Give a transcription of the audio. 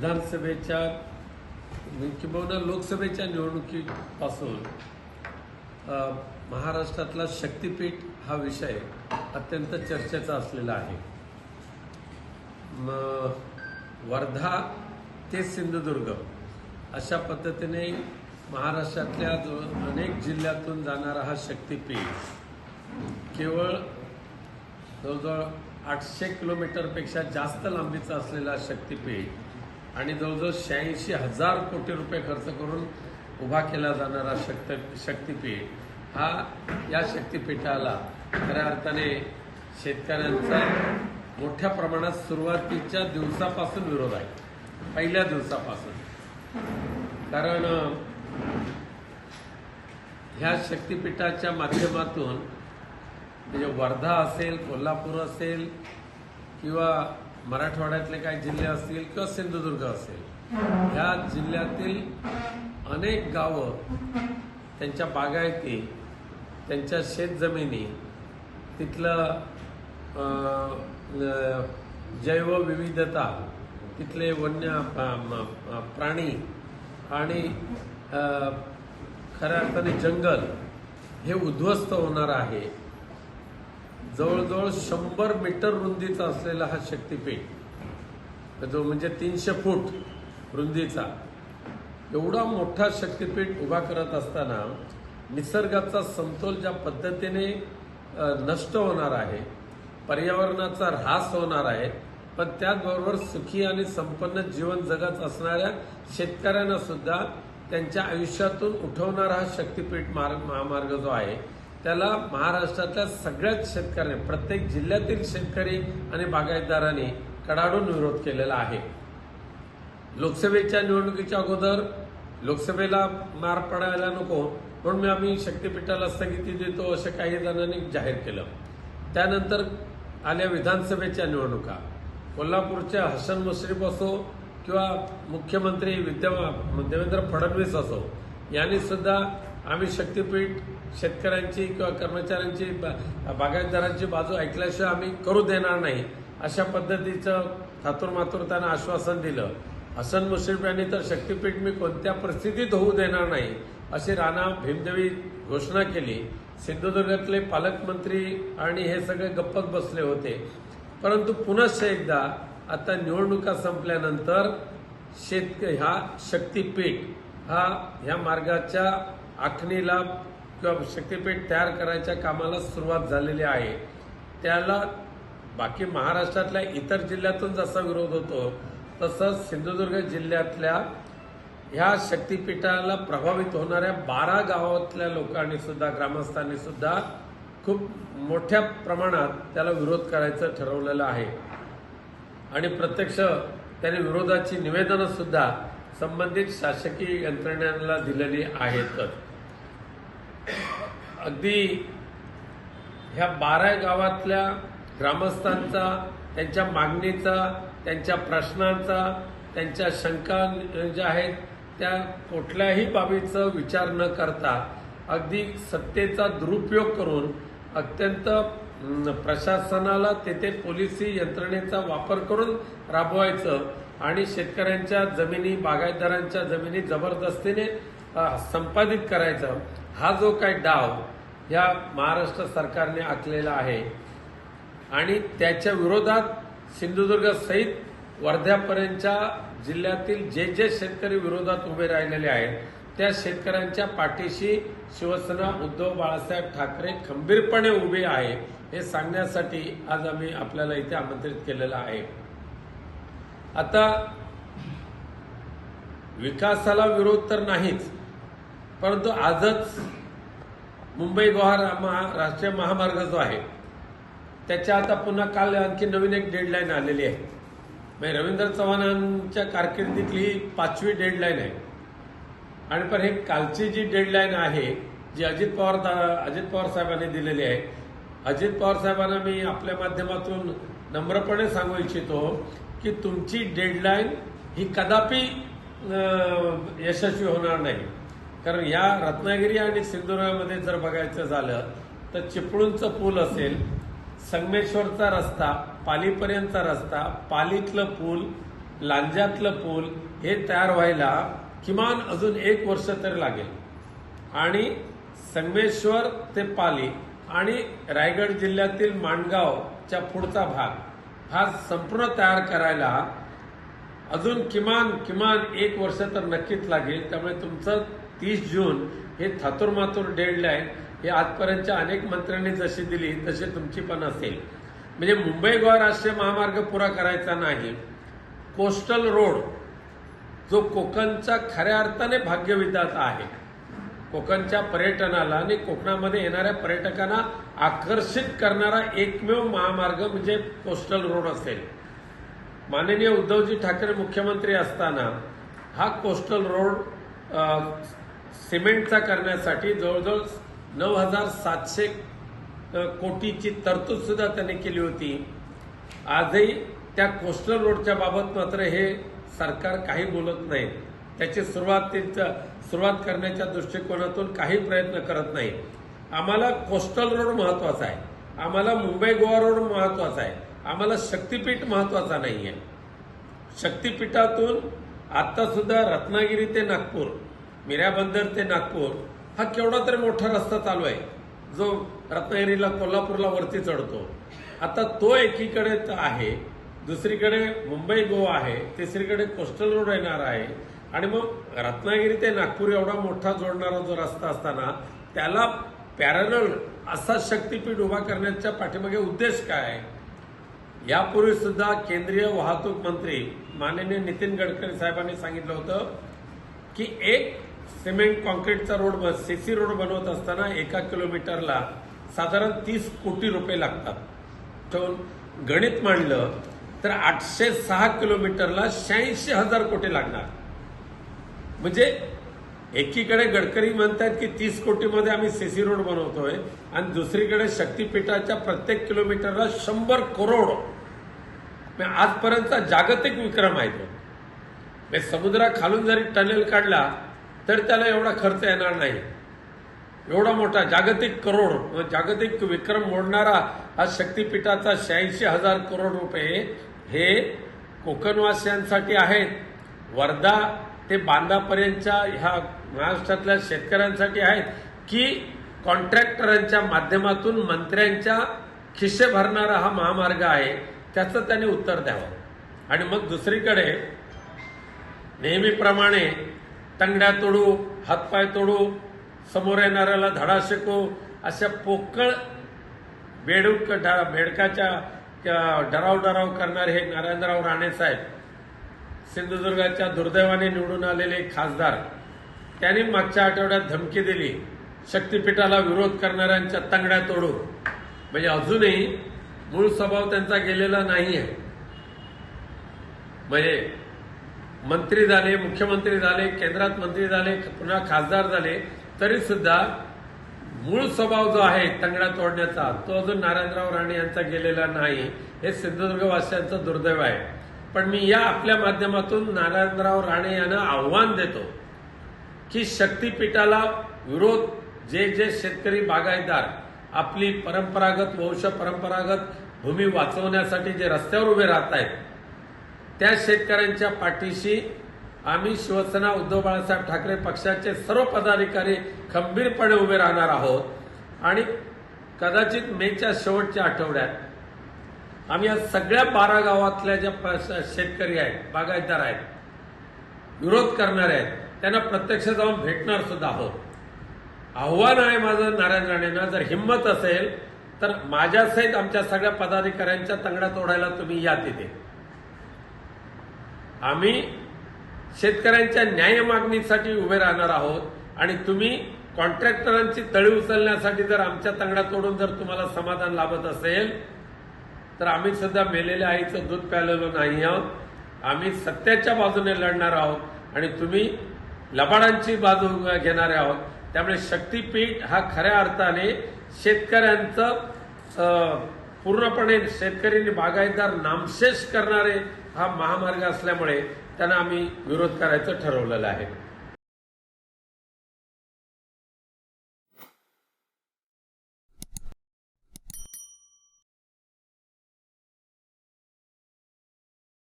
विधानसभेच्या किंबहुना लोकसभेच्या निवडणुकीपासून महाराष्ट्रातला शक्तिपीठ हा विषय अत्यंत चर्चेचा असलेला आहे. वर्धा ते सिंधुदुर्ग अशा पद्धतीने महाराष्ट्रातल्या जो अनेक जिल्ह्यातून जाणारा हा शक्तिपीठ केवळ जवळजवळ आठशे किलोमीटरपेक्षा जास्त लांबीचा असलेला शक्तिपीठ आणि जवळजवळ शहाऐंशी हजार कोटी रुपये खर्च करून उभा केला जाणारा शक्त शक्तिपीठ हा या शक्तिपीठाला खऱ्या अर्थाने शेतकऱ्यांचा मोठ्या प्रमाणात सुरुवातीच्या दिवसापासून विरोध आहे. पहिल्या दिवसापासून. कारण ह्या शक्तिपीठाच्या माध्यमातून म्हणजे वर्धा असेल कोल्हापूर असेल किंवा मराठवाड्यातले काही जिल्हे असतील किंवा सिंधुदुर्ग असेल ह्या जिल्ह्यातील अनेक गावं त्यांच्या बागायती त्यांच्या शेतजमिनी तिथलं जैवविविधता तिथले वन्य प्राणी आणि खऱ्या अर्थाने जंगल हे उद्ध्वस्त होणार आहे. जवळजवळ शंभर मीटर रुंदीचा असलेला हा शक्तिपीठ. जो म्हणजे तीनशे फूट रुंदीचा. एवढा मोठा शक्तिपीठ उभा करत असताना निसर्गाचा समतोल ज्या पद्धतीने नष्ट होणार आहे पर्यावरणाचा ऱ्हास होणार आहे पण त्याचबरोबर सुखी आणि संपन्न जीवन जगत असणाऱ्या शेतकऱ्यांना सुद्धा त्यांच्या आयुष्यातून उठवणारा हा शक्तिपीठ मार्ग महामार्ग जो आहे त्याला महाराष्ट्रातल्या सगळ्याच शेतकऱ्यांनी प्रत्येक जिल्ह्यातील शेतकरी आणि बागायतदारांनी कडाडून विरोध केलेला आहे. लोकसभेच्या निवडणुकीच्या अगोदर लोकसभेला मार पडायला नको म्हणून मी आम्ही शक्तीपीठाला स्थगिती देतो असं काही जणांनी जाहीर केलं. त्यानंतर आल्या विधानसभेच्या निवडणुका. कोल्हापूरच्या हसन मुश्रीफ असो किंवा मुख्यमंत्री विद्यमान देवेंद्र फडणवीस असो यांनी सुद्धा आम्ही शक्तीपीठ शेतकऱ्यांची किंवा कर्मचाऱ्यांची बा- बागायतदारांची बाजू ऐकल्याशिवाय आम्ही करू देणार नाही. अशा पद्धतीचं थातुरमातुर त्यांना आश्वासन दिलं. हसन मुश्रीफ यांनी तर शक्तीपीठ मी कोणत्या परिस्थितीत होऊ देणार नाही अशी राणा भीमदेवी घोषणा केली. सिंधुदुर्गातले पालकमंत्री आणि हे सगळे गप्पच बसले होते. परंतु पुनश्च एकदा आता निवडणुका संपल्यानंतर शेतक हा शक्तीपीठ हा ह्या मार्गाच्या आखणीला किंवा शक्तीपीठ तयार करायच्या कामाला सुरुवात झालेली आहे. त्याला बाकी महाराष्ट्रातल्या इतर जिल्ह्यातून जसा विरोध होतो तसंच सिंधुदुर्ग जिल्ह्यातल्या ह्या शक्तीपीठाला प्रभावित होणाऱ्या बारा गावातल्या लोकांनी सुद्धा ग्रामस्थांनी सुद्धा खूप मोठ्या प्रमाणात त्याला विरोध करायचं ठरवलेलं आहे. आणि प्रत्यक्ष त्याने विरोधाची निवेदनं सुद्धा संबंधित शासकीय यंत्रणांना दिलेली आहेतच अगदी ह्या बारा गावातल्या ग्रामस्थांचा त्यांच्या मागणीचा त्यांच्या प्रश्नांचा त्यांच्या शंका ज्या आहेत त्या कुठल्याही बाबीचा विचार न करता अगदी सत्तेचा दुरुपयोग करून अत्यंत प्रशासनाला तेथे पोलिसी यंत्रणेचा वापर करून राबवायचं आणि शेतकऱ्यांच्या जमिनी बागायतदारांच्या जमिनी जबरदस्तीने संपादित करायचं. हा जो काही डाव या महाराष्ट्र सरकारने आखलेला आहे आणि त्याच्या विरोधात सिंधुदुर्ग सहित वर्ध्यापर्यंतच्या जिल्ह्यातील जे जे शेतकरी विरोधात उभे राहिलेले आहेत त्या शेतकऱ्यांच्या पाठीशी शिवसेना उद्धव बाळासाहेब ठाकरे खंबीरपणे उभे आहे हे सांगण्यासाठी आज आम्ही आपल्याला इथे आमंत्रित केलेलं आहे. आता विकासाला विरोध तर नाहीच परंतु आजच मुंबई गोहार महा- राष्ट्रीय महामार्ग जो आहे त्याच्या आता पुन्हा काल आणखी नवीन एक डेडलाईन आलेली आहे. म्हणजे रवींद्र चव्हाणांच्या कारकिर्दीतली ही पाचवी डेडलाईन आहे. आणि पण हे कालची जी डेडलाईन आहे जी अजित पवार दा- अजित पवार साहेबांनी दिलेली आहे अजित पवार साहेबांना मी आपल्या माध्यमातून नम्रपणे सांगू इच्छितो की तुमची डेडलाईन ही कदापि यशस्वी होणार नाही. कारण या रत्नागिरी आणि सिंधुदुर्गामध्ये जर बघायचं झालं तर चिपळूणचं पूल असेल संगमेश्वरचा रस्ता पालीपर्यंतचा रस्ता पालीतलं पूल लांज्यातलं पूल हे तयार व्हायला किमान अजून एक वर्ष तरी लागेल. आणि संगमेश्वर ते पाली आणि रायगड जिल्ह्यातील माणगावच्या पुढचा भाग हा संपूर्ण तयार करायला अजून किमान किमान एक वर्ष तर नक्कीच लागेल. त्यामुळे तुमचं तीस जून हे थातुरमातुर डेडलाईन हे आजपर्यंतच्या अनेक मंत्र्यांनी जशी दिली तशी तुमची पण असेल. म्हणजे मुंबई गोवा राष्ट्रीय महामार्ग पुरा करायचा नाही. कोस्टल रोड जो कोकणचा खऱ्या अर्थाने भाग्यविधाता आहे. कोकणच्या पर्यटनाला आणि कोकणामध्ये येणाऱ्या पर्यटकांना आकर्षित करणारा एकमेव महामार्ग म्हणजे कोस्टल रोड असेल. माननीय उद्धवजी ठाकरे मुख्यमंत्री असताना हा कोस्टल रोड सिमेंटचा करण्यासाठी जवळजवळ नऊ हजार सातशे कोटीची तरतूद सुद्धा त्यांनी केली होती. आजही त्या कोस्टल रोडच्या बाबत मात्र हे सरकार काही बोलत नाही. त्याची सुरुवात सुरुवात करण्याच्या दृष्टिकोनातून काही प्रयत्न करत नाही. आम्हाला कोस्टल रोड महत्त्वाचा आहे. आम्हाला मुंबई गोवा रोड महत्त्वाचा आहे. आम्हाला शक्तीपीठ महत्त्वाचा नाही आहे शक्तीपीठातून आत्तासुद्धा रत्नागिरी ते नागपूर मिऱ्या बंदर ते नागपूर हा केवढा तरी मोठा रस्ता चालू आहे. जो रत्नागिरीला कोल्हापूरला वरती चढतो. आता तो एकीकडे आहे दुसरीकडे मुंबई गोवा आहे तिसरीकडे कोस्टल रोड येणार आहे. आणि मग रत्नागिरी ते नागपूर एवढा मोठा जोडणारा जो रस्ता असताना त्याला पॅरल असा शक्तीपीठ उभा करण्याच्या पाठीमागे उद्देश काय? आहे यापूर्वी सुद्धा केंद्रीय वाहतूक मंत्री माननीय नितीन गडकरी साहेबांनी सांगितलं होतं की एक सिमेंट कॉन्क्रीटचा रोड सीसी रोड बनवत असताना एका किलोमीटरला साधारण तीस कोटी रुपये लागतात. ठेवून गणित मांडलं तर आठशे सहा किलोमीटरला शहाऐंशी हजार कोटी लागणार. म्हणजे एकीकडे गडकरी म्हणतात की तीस कोटीमध्ये आम्ही सीसी रोड बनवतोय आणि दुसरीकडे शक्तीपीठाच्या प्रत्येक किलोमीटरला शंभर करोड. म्हणजे आजपर्यंतचा जागतिक विक्रम आहे तो. म्हणजे समुद्राखालून जरी टनेल काढला तर त्याला एवढा खर्च येणार नाही. एवढा मोठा जागतिक करोड व जागतिक विक्रम मोडणारा हा शक्तीपीठाचा शहाऐंशी हजार करोड रुपये हे कोकणवासियांसाठी आहेत. वर्धा ते बांधापर्यंतच्या ह्या महाराष्ट्रातल्या शेतकऱ्यांसाठी आहेत की कॉन्ट्रॅक्टरांच्या माध्यमातून मंत्र्यांच्या खिशे भरणारा हा महामार्ग आहे त्याचं त्यांनी उत्तर द्यावं. आणि मग दुसरीकडे नेहमीप्रमाणे तंगड्या तोडू हातपाय तोडू समोर येणाऱ्याला धडा शिकू अशा पोकळ बेडूक ड- बेडकाच्या डराव डराव करणारे हे नारायणराव राणे साहेब सिंधुदुर्गाच्या दुर्दैवाने निवडून आलेले खासदार त्यांनी मागच्या आठवड्यात धमकी दिली. शक्तीपीठाला विरोध करणाऱ्यांच्या तंगड्या तोडू म्हणजे अजूनही मूळ स्वभाव त्यांचा गेलेला नाही आहे म्हणजे मंत्री झाले मुख्यमंत्री झाले केंद्रात मंत्री झाले पुन्हा खासदार झाले तरी सुद्धा मूळ स्वभाव जो आहे तंगडा तोडण्याचा तो अजून नारायणराव राणे यांचा गेलेला नाही. हे सिंधुदुर्गवासियांचं दुर्दैव आहे. पण मी या आपल्या माध्यमातून नारायणराव राणे यांना आव्हान देतो की शक्तीपीठाला विरोध जे जे शेतकरी बागायतदार आपली परंपरागत वंश परंपरागत भूमी वाचवण्यासाठी जे रस्त्यावर उभे राहत आहेत त्या शेतकऱ्यांच्या पाठीशी आम्ही शिवसेना उद्धव बाळासाहेब ठाकरे पक्षाचे सर्व पदाधिकारी खंबीरपणे उभे राहणार आहोत आणि कदाचित मेच्या शेवटच्या आठवड्यात आम्ही या सगळ्या बारा गावातल्या ज्या शेतकरी आहेत बागायतदार आहेत विरोध करणारे आहेत त्यांना प्रत्यक्ष जाऊन भेटणार सुद्धा आहोत. आव्हान आहे माझं नारायण राणेंना जर हिंमत असेल तर माझ्यासहित आमच्या सगळ्या पदाधिकाऱ्यांच्या तंगड्या तोडायला तुम्ही या तिथे. आम्ही शेतकऱ्यांच्या न्याय मागणीसाठी उभे राहणार आहोत आणि तुम्ही कॉन्ट्रॅक्टरांची तळी उचलण्यासाठी जर आमच्या तंगड्या तोडून जर तुम्हाला समाधान लाभत असेल तर आम्ही सध्या मेलेल्या आईचं दूध प्यालेलो नाही आहोत. आम्ही सत्याच्या बाजूने लढणार आहोत आणि तुम्ही लबाडांची बाजू घेणारे आहोत. त्यामुळे शक्तीपीठ हा खऱ्या अर्थाने शेतकऱ्यांचं पूर्णपणे शेतकरी बागायतदार नामशेष करणारे हा महामार्ग असल्यामुळे त्यांना आम्ही विरोध करायचं ठरवलेलं आहे.